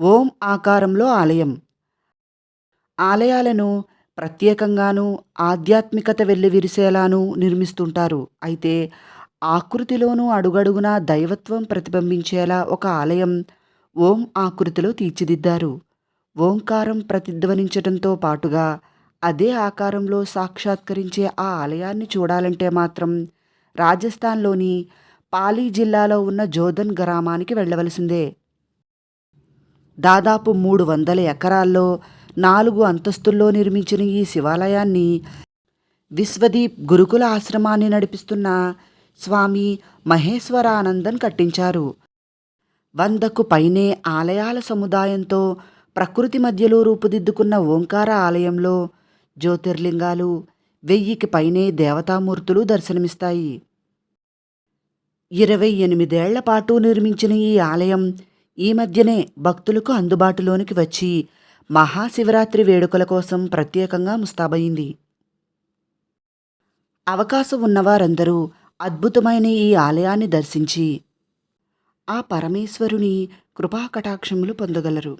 ఓం ఆకారంలో ఆలయం. ఆలయాలను ప్రత్యేకంగాను ఆధ్యాత్మికత వెల్లివిరిసేలానూ నిర్మిస్తుంటారు. అయితే ఆకృతిలోనూ అడుగడుగునా దైవత్వం ప్రతిబింబించేలా ఒక ఆలయం ఓం ఆకృతిలో తీర్చిదిద్దారు. ఓంకారం ప్రతిధ్వనించడంతో పాటుగా అదే ఆకారంలో సాక్షాత్కరించే ఆ ఆలయాన్ని చూడాలంటే మాత్రం రాజస్థాన్లోని పాలీ జిల్లాలో ఉన్న జోధన్ గ్రామానికి వెళ్ళవలసిందే. దాదాపు మూడు వందల ఎకరాల్లో నాలుగు అంతస్తుల్లో నిర్మించిన ఈ శివాలయాన్ని విశ్వదీప్ గురుకుల ఆశ్రమాన్ని నడిపిస్తున్న స్వామి మహేశ్వరానందన్ కట్టించారు. వందకు పైనే ఆలయాల సముదాయంతో ప్రకృతి మధ్యలో రూపుదిద్దుకున్న ఓంకార ఆలయంలో జ్యోతిర్లింగాలు వెయ్యికి పైనే దేవతామూర్తులు దర్శనమిస్తాయి. ఇరవై ఎనిమిదేళ్ళ పాటు నిర్మించిన ఈ ఆలయం ఈ మధ్యనే భక్తులకు అందుబాటులోనికి వచ్చి మహాశివరాత్రి వేడుకల కోసం ప్రత్యేకంగా ముస్తాబయింది. అవకాశం ఉన్నవారందరూ అద్భుతమైన ఈ ఆలయాన్ని దర్శించి ఆ పరమేశ్వరుని కృపాకటాక్షములు పొందగలరు.